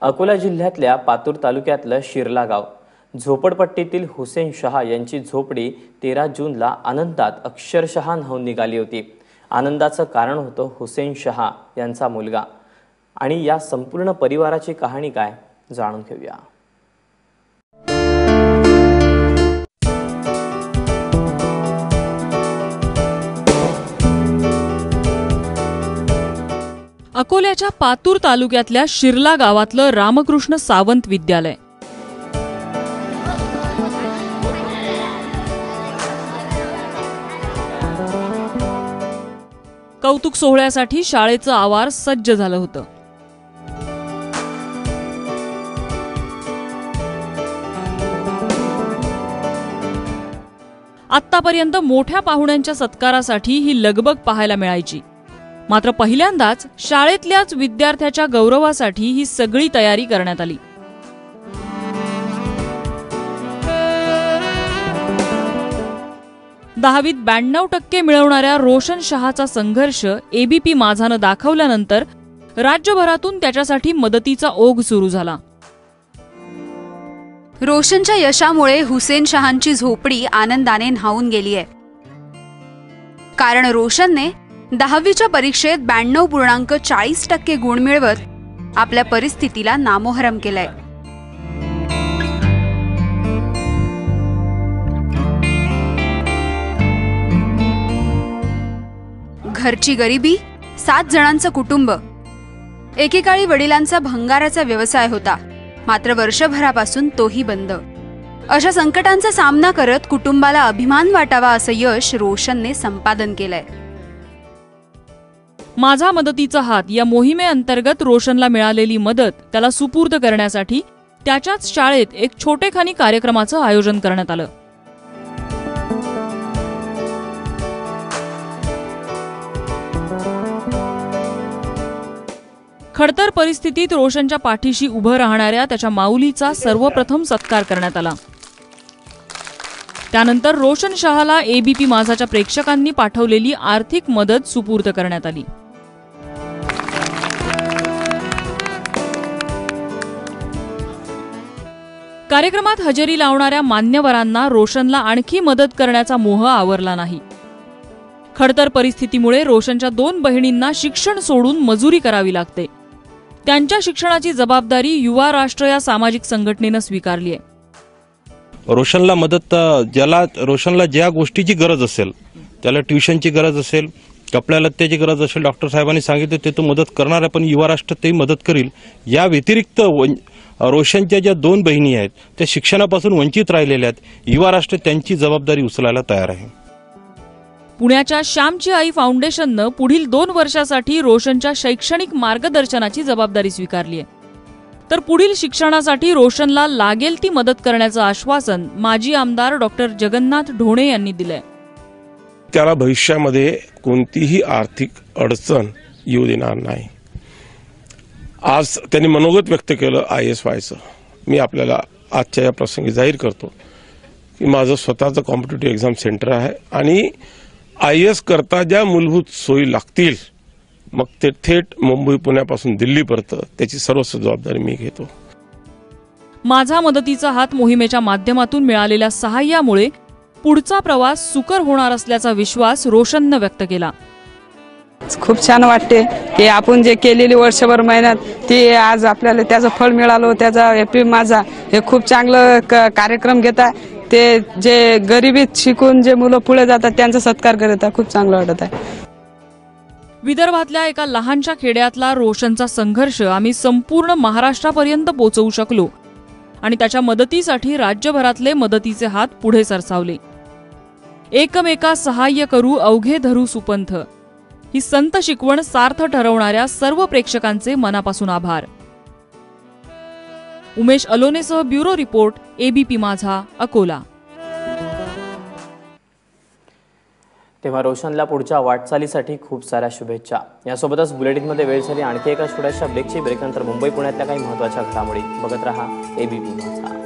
अकोला जिल्ह्यातल्या पातूर तालुक्यातलं शिरला गाव. झोपडपट्टीतील हुसेन शहा यांची झोपडी तेरा जूनला आनंदात अक्षरशः न्हावून निघाली होती. आनंदाचं कारण होतं हुसेन शहा यांचा मुलगा. आणि या संपूर्ण परिवाराची कहाणी काय? जाणून घेऊया. अकोल्याच्या पातूर तालुक्यातल्या शिरला गावातलं रामकृष्ण सावंत विद्यालय. कौतुक सोहळ्यासाठी शाळेचं आवार सज्ज झालं होतं. आत्तापर्यंत मोठ्या पाहुण्यांच्या सत्कारासाठी ही लगबग पाहायला मिळायची. मात्र पहिल्यांदाच शाळेतल्याच विद्यार्थ्याच्या गौरवासाठी ही सगळी तयारी करण्यात आली. दहावीत ब्याण्णव टक्के मिळवणाऱ्या रोशन शहाचा संघर्ष एबीपी माझानं दाखवल्यानंतर राज्यभरातून त्याच्यासाठी मदतीचा ओघ सुरू झाला. रोशनच्या यशामुळे हुसेन शहांची झोपडी आनंदाने न्हावून गेली आहे कारण रोशनने दहावीच्या परीक्षेत ब्याण्णव पूर्णांक चाळीस टक्के गुण मिळवत आपल्या परिस्थितीला नामोहरम केलंय. घरची गरिबी सात जणांचं कुटुंब. एकेकाळी वडिलांचा भंगाराचा व्यवसाय होता. मात्र वर्षभरापासून तोही बंद. अशा संकटांचा सामना करत कुटुंबाला अभिमान वाटावा असं यश रोशनने संपादन केलंय. माझा मदतीचा हात या मोहिमेअंतर्गत रोशनला मिळालेली मदत त्याला सुपूर्द करण्यासाठी त्याच्याच शाळेत एक छोटेखानी कार्यक्रमाचं आयोजन करण्यात आलं. खडतर परिस्थितीत रोशनच्या पाठीशी उभं राहणाऱ्या त्याच्या माऊलीचा सर्वप्रथम सत्कार करण्यात आला. त्यानंतर रोशन शहाला एबीपी माझाच्या प्रेक्षकांनी पाठवलेली आर्थिक मदत सुपूर्द करण्यात आली. कार्यक्रमात हजेरी लावणाऱ्या मान्यवरांना रोशनला आणखी मदत करण्याचा मोह आवरला नाही. खडतर परिस्थितीमुळे रोशनच्या दोन बहिणींना शिक्षण सोडून मजुरी करावी लागते. त्यांच्या शिक्षणाची जबाबदारी युवा राष्ट्र या सामाजिक संघटनेनं स्वीकारली आहे. रोशनला मदत ज्याला रोशनला ज्या गोष्टीची गरज असेल त्याला ट्युशनची गरज असेल कपड्या लत्त्याची गरज असेल डॉक्टर साहेबांनी सांगितलं ते तो मदत करणार आहे पण युवा राष्ट्र तेही मदत करील. या व्यतिरिक्त रोशनच्या ज्या दोन बहिणी आहेत त्या शिक्षणापासून वंचित राहिलेल्या आहेत युवा राष्ट्र त्यांची जबाबदारी उचलायला तयार आहे. पुण्याच्या श्यामची आई फाउंडेशननं पुढील दोन वर्षासाठी रोशनच्या शैक्षणिक मार्गदर्शनाची जबाबदारी स्वीकारली आहे तर पुढील शिक्षणासाठी रोशनला लागेल ती मदत करण्याचं आश्वासन माजी आमदार डॉक्टर जगन्नाथ ढोणे यांनी दिलंय. त्याला भविष्यामध्ये कोणतीही आर्थिक अडचण येऊ देणार नाही. आज त्यांनी मनोगत व्यक्त केलं आय एस वायचं मी आपल्याला आजच्या या प्रसंगी जाहीर करतो की माझं स्वतःचं कॉम्पिटेटिव्ह एक्झाम सेंटर आहे आणि आय एस करता ज्या मूलभूत सोयी लागतील मग ते थेट मुंबई पुण्यापासून दिल्लीपर्यंत त्याची सर्वस्व जबाबदारी मी घेतो. माझा मदतीचा हात मोहिमेच्या माध्यमातून मिळालेल्या सहाय्यामुळे पुढचा प्रवास सुकर होणार असल्याचा विश्वास रोशननं व्यक्त केला. खूप छान वाटते. की आपण जे केलेली वर्षभर मेहनत ती आज आपल्याला त्याचं फळ मिळालं त्याचा एपी माझा. हे खूप चांगलं क- कार्यक्रम घेता. ते जे गरिबीत शिकून जे मुलं पुढे जातात त्यांचा सत्कार करत. आहे खूप चांगलं वाटत आहे. विदर्भातल्या एका लहानशा खेड्यातला रोशनचा संघर्ष आम्ही संपूर्ण महाराष्ट्रापर्यंत पोचवू शकलो आणि त्याच्या मदतीसाठी राज्यभरातले मदतीचे हात पुढे सरसावले. एकमेका सहाय्य करू अवघे धरू सुपंथ. ही संत शिकवण सार्थ ठरवणाऱ्या सर्व प्रेक्षकांचे मनापासून आभार. Umesh अलोनेसह bureau report ABP Majha Akola. तेव्हा रोशनला पुढच्या वाटचालीसाठी खूप साऱ्या शुभेच्छा. यासोबतच बुलेटिनमध्ये वेळ झाली आणखी एका छोट्याशा ब्रेकची ब्रेकनंतर मुंबई पुण्यातल्या काही महत्त्वाच्या घडामोडी. बघत रहा एबीपी माझा.